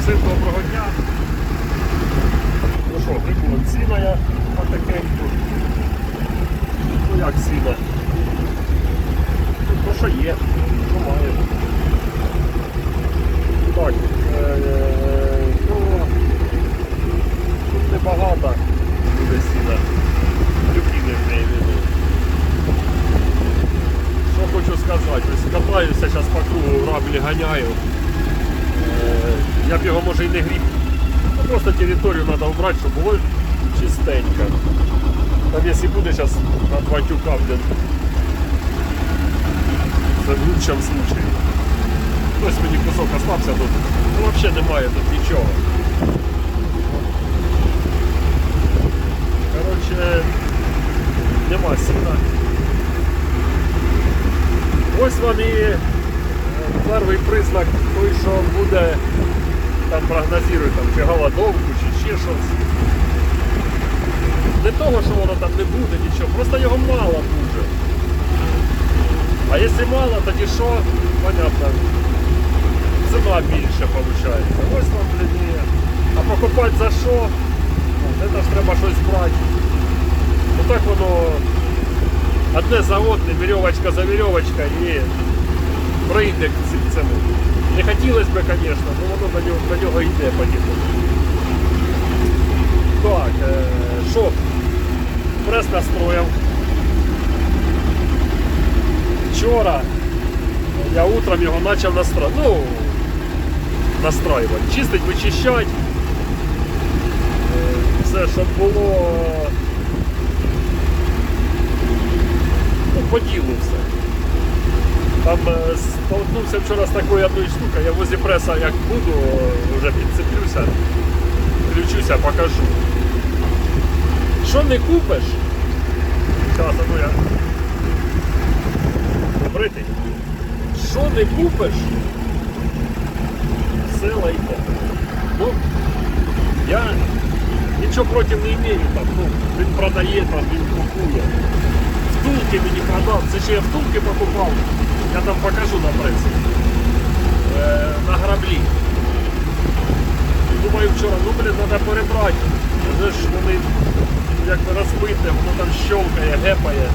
всім доброго дня. Ну що, грибу от сіна я потихеньку. Ну як сіна? Ну що є, що має. Так, е, ну, тут небагато буде сіна. Люкіни в неї не Що хочу сказати, ось катаюся зараз по кругу, граблі ганяю. Я б його може і не гріб. Ну, просто територію треба убрати, щоб було чистенько. Там якщо буде зараз на два тюка, блін, це в лучшому случаї. Хтось мені кусок остався тут. Ну взагалі немає тут нічого. Коротше, нема сіна. Ось вам і е, перший признак той, що буде, там прогнозують там, чи голодовку, чи ще щось. Не того, що воно там не буде нічого, просто його мало дуже. А якщо мало, тоді що? Понятно. Ціна більше виходить. Ось вам блін. і- А покупати за що? Ну, Це ж треба щось брати. Ну так воно одне за одне, вірьовочка за вірьовочкою і прийде к ці- цьому. Не хотілося б, звісно, але воно до нього, до нього йде потім. Так, е, що? Прес настроїв. Вчора я утром його почав настроювати. Ну, настроювати. Чистить, вичищати. Е, Все, щоб було ну, по ділу все. Там е, столкнувся вчора з такою одною штукою, я возле преса як буду, е, вже підцеплюся, включуся, покажу. Що не купиш? Зараз, ну я побритий. Що не купиш? Все лайко. Ну, я нічого проти не маю там, ну, він продає там, він купує. Втулки мені продав, це ще я втулки покупав. Я там покажу на пресі. Е, на граблі. Думаю вчора, ну блін, треба перебрати. Вже вони якби розбите, воно там щелкає, гепає.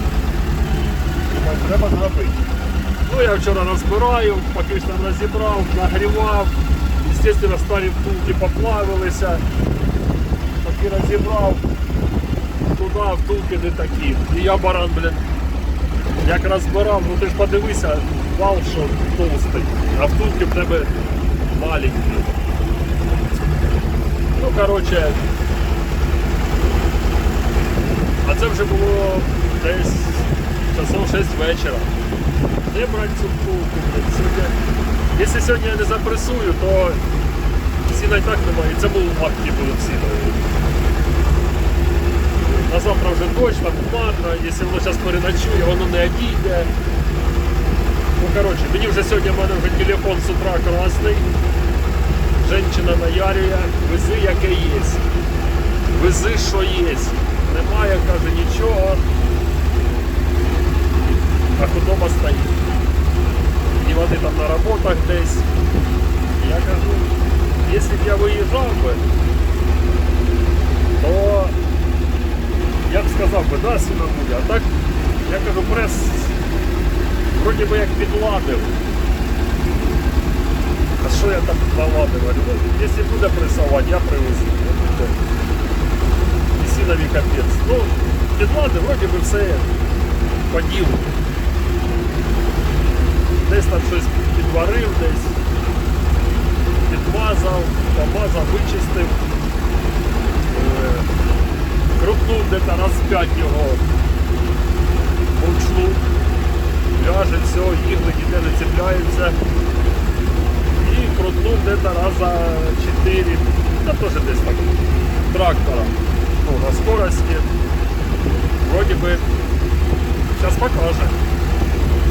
Думаю, треба зробити. Ну я вчора розбираю, поки там розібрав, нагрівав. Естественно, старі втулки поплавилися. Поки розібрав, туди втулки не такі. І я баран, блін, як розбирав, ну ти ж подивися, вал, що толстий, а втулки в тебе маленькі. Ну, коротше, а це вже було десь часов 6 вечора. Де брати цю втулку, сьогодні. Якщо сьогодні я не запресую, то сіна і так немає, і це було лапки будуть сіною. На завтра вже дощ, там хмарно, якщо воно зараз переночує, воно не одійде. Ну, коротше, мені вже сьогодні в мене вже телефон з утра красний. Женщина наярює, вези яке є. Вези, що є. Немає, каже, нічого. А худоба стоїть. І вони там на роботах десь. Я кажу, якщо б я виїжджав би, то я б би, да, сіна буде. А так, я кажу, прес вроді би як підладив. А що я там підладив? Ну, якщо буде пресувати, я привезу. І сінові капець. Ну, підладив, вроді би все по ділу. Десь там щось підварив, десь підмазав, помазав, вичистив. Крутнув де-то раз п'ять його вручну. Ляже, все, ігли ніде не цепляються. І крутнув де-то раза 4, та теж десь так трактора. Ну, на скорості. Вроді би, зараз покаже.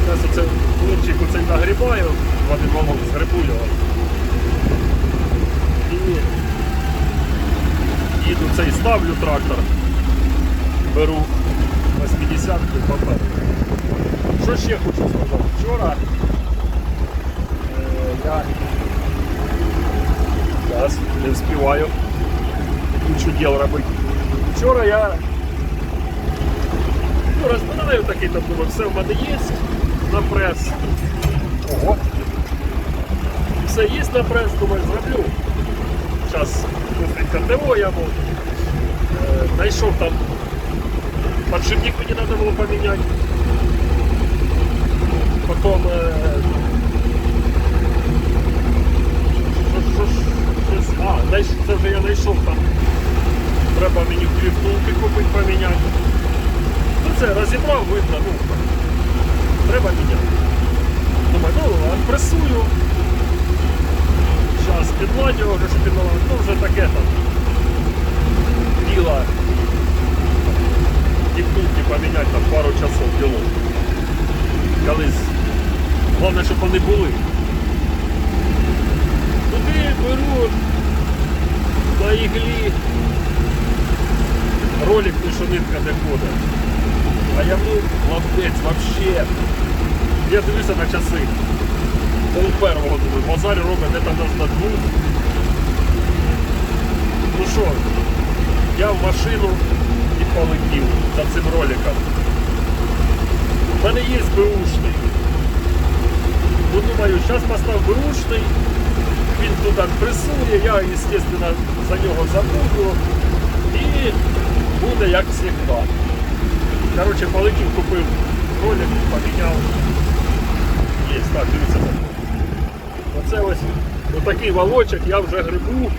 Зараз оце хлопчик оцей нагрібаю, один вагон згребу його. І їду цей ставлю трактор, беру 80 папер. Що ще хочу сказати? Вчора е, я Зараз не вспіваю кучу діл робити. Вчора я ну, розбираю такий там, думаю, все в мене є на прес. Ого. Все є на прес, думаю, зроблю. Зараз быстренько ТО я був. Е, Знайшов там подшипник мені треба було поміняти. Потім е, а, це вже я знайшов там. Треба мені дві втулки купити поміняти. Ну це розібрав, видно, ну треба міняти. Думаю, ну пресую. Зараз підладю вже що підладю. Ну вже таке там. Діло. І поміняти там пару часов діло. Колись. Головне, щоб вони були. Туди беру на іглі ролик нитка не ходить. А я ну молодець вообще. Я дивлюся на часи. Пол первого думаю, базарі робить де там на двох. Ну що, я в машину і полетів за цим роликом. У мене є беушний. Ну думаю, зараз постав беушний, він туди пресує, я, естественно, за нього забуду. І буде як завжди. Короче, полетів, купив ролик, поміняв. Є, так, дивіться. Оце ось отакий волочок, я вже грибу.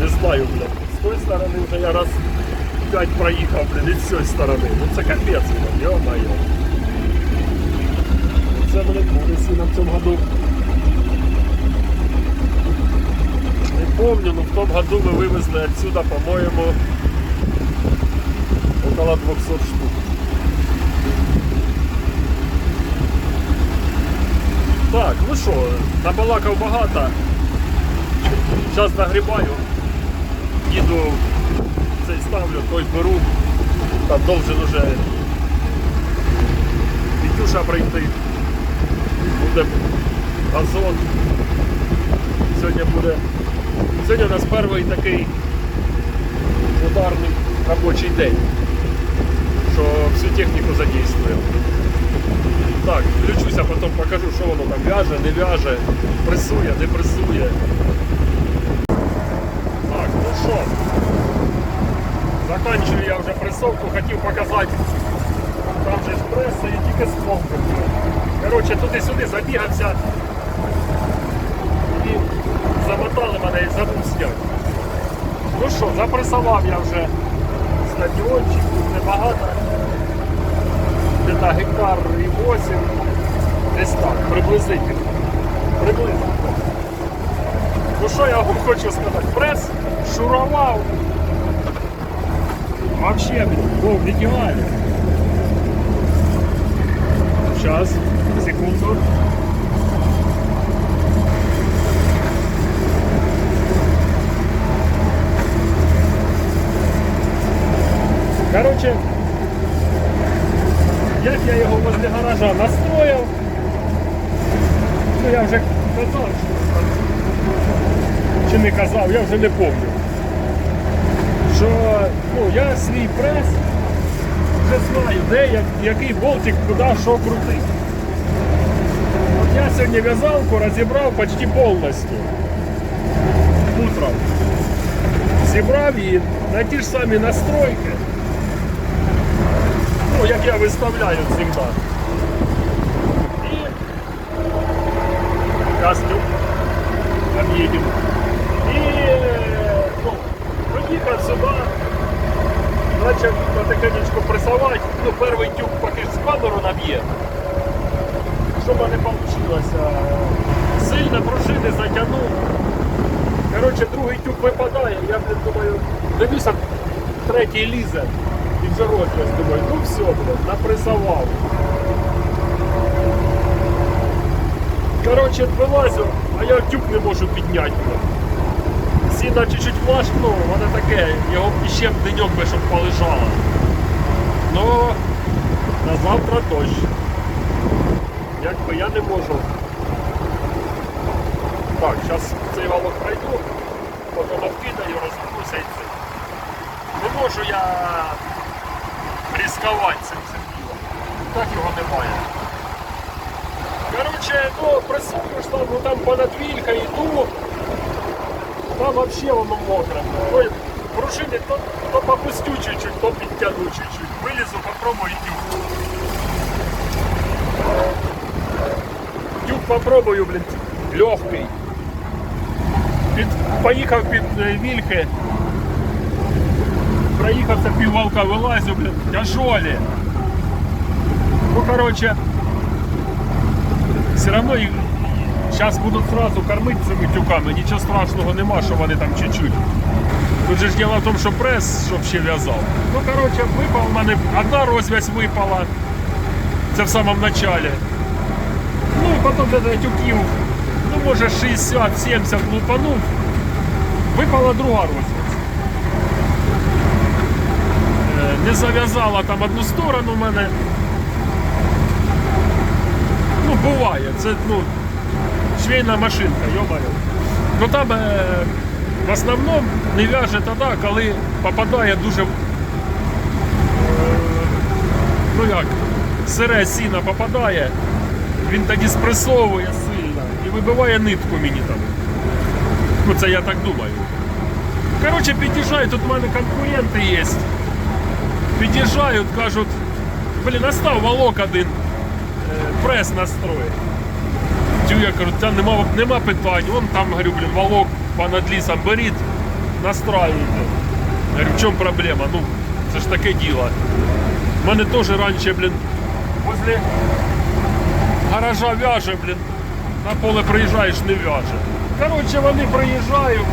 Не знаю, блядь. З тої сторони вже я раз п'ять проїхав, блядь, і з цієї сторони. Ну це капець, блядь, йо-моє. Це, блядь, буде сильно в цьому году. Не помню, но в том году мы вывезли отсюда, по-моему, около 200 штук. Так, ну що, набалакав багато. Зараз нагрібаю. Їду цей ставлю, той беру. Там должен уже Вітюша прийти. Буде газон. Сьогодні буде. Сьогодні у нас перший такий ударний робочий день, що всю техніку задействуємо. Так, включуся, потім покажу, що воно там в'яже, не в'яже, пресує, не пресує. Так, ну що, заканчую я хотів показати, там же ж преса і тільки сповнив. Коротше, туди-сюди забігався і замотали мене і забув. Ну що, запресував я вже стадіончик, тут небагато. Де-то гектар і 8. Десь так, приблизительно. Приблизно. Ну що я вам хочу сказати? Прес шурував. Вообще, був в ідеалі. Сейчас, секунду. Короче, як я його возле гаража настроїв, ну я вже казав, що чи не казав, я вже не пам'ятаю. Ну, я свій прес вже знаю, де як, який болтик, куди що крутить. От я сьогодні в'язалку розібрав почти повністю. Утром. Зібрав її на ті ж самі настройки. Ну, як я виставляю завжди. І кастюм об'їдемо. І ну, поїхав сюди, почав потихонечку пресувати. Ну, перший тюк поки з камеру наб'є. Що в мене вийшло? Сильно пружини затягнув. Коротше, другий тюк випадає, я думаю, дивлюся, третій лізе. І вже розріз, думаю, ну все, блядь, напресував. Коротше, вилазю, а я тюк не можу підняти. блядь. Сіна чуть-чуть влаж, ну, воно таке, його іще б деньок би, щоб полежало. Ну, на завтра точно. Якби я не можу Так, зараз цей валок пройду, потім обкидаю, розвернуся і це. Не можу я ризикувати цим цим ділом. Так його немає. Коротше, ну присунеш там, ну там понад вілька йду, там вообще воно мокре. Ой, пружини то, то попустю чуть-чуть, то підтягну чуть-чуть. Вилізу, попробую дюк. Дюк попробую, блін, легкий. Під, поїхав під е, вільки. Проїхався пів валка, вилазю, блін, тяжолі. Ну, короче, все равно їх зараз будуть сразу кормити цими тюками, нічого страшного нема, що вони там чуть-чуть. Тут же ж діло в тому, що прес, щоб ще в'язав. Ну, коротше, випав в мене, одна розв'язь випала. Це в самому началі. Ну і потім де тюків, ну може 60-70 лупанув. Випала друга розв'язь. Е, Не зав'язала там одну сторону в мене. Ну, буває, це ну, швейна машинка, йомаю. Ну там е, в основному не в'яже тоді, коли попадає дуже. е, ну як, сире сіно попадає, він тоді спресовує сильно і вибиває нитку мені там. Ну це я так думаю. Коротше, під'їжджають, тут в мене конкуренти є. Під'їжджають, кажуть, блін, настав валок один, е, прес настроїть. Тю, я кажу, та нема, нема питань. Вон там, говорю, блін, валок понад лісом беріть, настраюйте. Я говорю, в чому проблема? Ну, це ж таке діло. У мене теж раніше, блін, возле гаража в'яже, блін, на поле приїжджаєш, не в'яже. Коротше, вони приїжджають.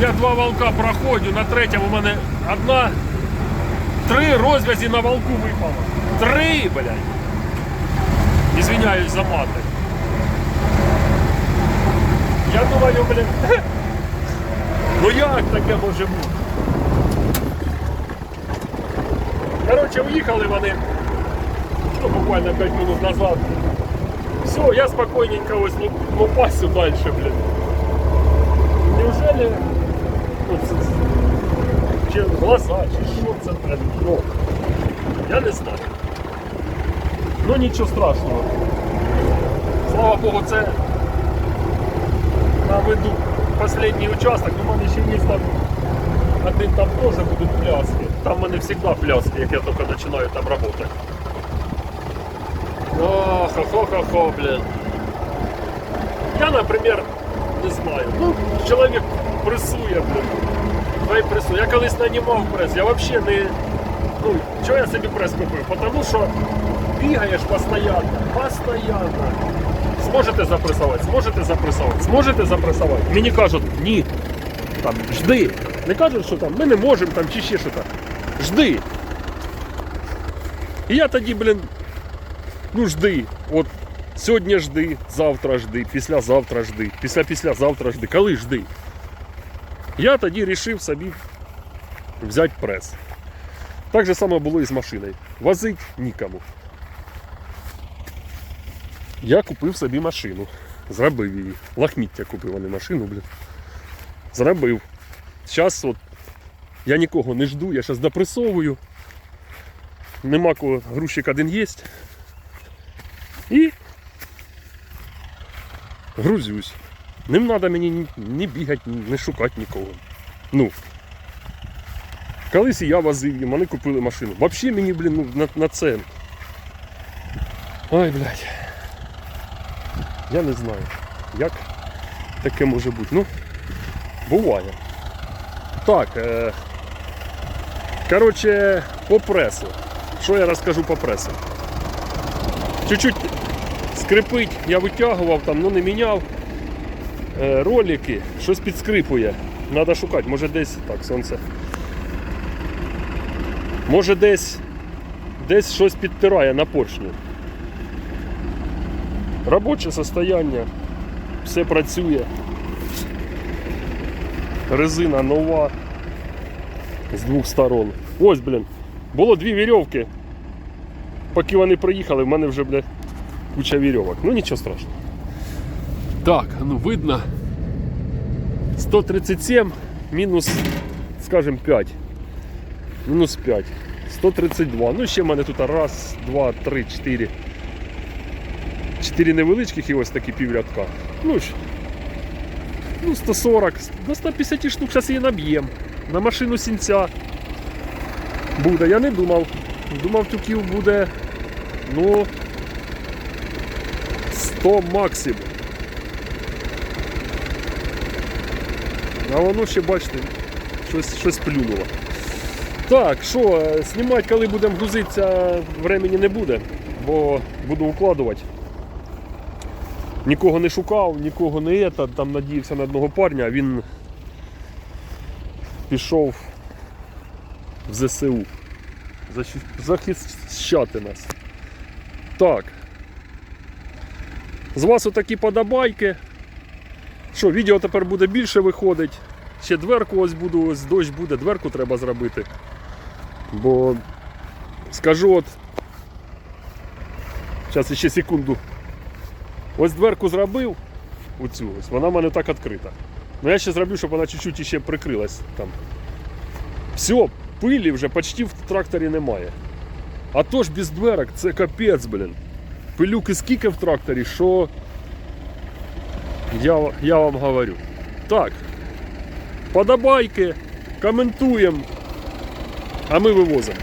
Я два волка проходжу, на третьому у мене одна, три розв'язі на волку випало. Три, блядь. Извиняюсь за мати. Я думаю, блін. Ну як таке може бути? Коротше, уїхали вони. Ну, буквально 5 минут назад. Все, я спокойненько ось луп- лупасю далі, блін. Неужели ну, це, чи глаза, чи що це, блін, ну, я не знаю. Ну нічого страшного. Слава Богу, це на виду останній участок, у мене ще є там один там теж будуть пляски. Там в мене завжди пляски, як я тільки починаю там працювати. О, хо-хо-хо-хо, блін. Я, наприклад, не знаю. Ну, чоловік пресує, блін. Хай пресує. Я колись нанімав прес, я взагалі не. Ну, чого я собі прес купив? Тому що бігаєш постійно, постійно. Зможете запресувати, зможете запресувати, зможете запресувати. Мені кажуть, ні. Там, жди. Не кажуть, що там ми не можемо там чи ще що там. Жди. І я тоді, блін, ну жди. От сьогодні жди, завтра жди, післязавтра жди, після післязавтра жди. Коли жди? Я тоді вирішив собі взяти прес. Так же само було і з машиною. Возить нікому. Я купив собі машину. Зробив її. Лахміття купив, а не машину, блін. Зробив. Зараз от я нікого не жду, я зараз допресовую. Нема кого, грузчик один є. І грузюсь. Ним треба мені ні, бігати, не шукати нікого. Ну. Колись і я возив їм, вони купили машину. Взагалі мені, блін, ну, на, на це. Ой, блядь. Я не знаю, як таке може бути. Ну, буває. Так. Е... Коротше, по пресу. Що я розкажу по пресу? Чуть-чуть скрипить, я витягував там, ну не міняв. Е, ролики, щось підскрипує. Треба шукати, може десь так, сонце. Може десь десь щось підтирає на поршню. Робоче состояння, все працює. Резина нова з двох сторон. Ось, блін, було дві вірьовки. Поки вони приїхали, в мене вже, блядь, куча вірьовок. Ну нічого страшного. Так, ну видно. 137 мінус, скажем, 5. Мінус 5. 132. Ну, ще в мене тут раз, два, три, чотири. Чотири невеличких і ось такі піврядка. Ну, ну 140, до 150 штук зараз її наб'єм. На машину сінця буде. Я не думав. Думав, тюків буде, ну, 100 максимум. А воно ще, бачите, щось, щось плюнуло. Так, що, е, знімати, коли будемо грузитися, времени не буде, бо буду укладувати. Нікого не шукав, нікого не є, там надіявся на одного парня, а він пішов в ЗСУ захищати нас. Так. З вас отакі подобайки. Що, відео тепер буде більше виходить. Ще дверку ось буду, ось дощ буде, дверку треба зробити. Бо скажу от. Зараз ще секунду. Ось дверку зробив. Оцю ось, вона в мене так відкрита. Ну я ще зроблю, щоб вона чуть-чуть ще прикрилась там. Все, пилі вже почти в тракторі немає. А то ж без дверок це капець, блін. Пилюки скільки в тракторі, що я, я вам говорю. Так. Подобайки, коментуємо, а ми вивозимо.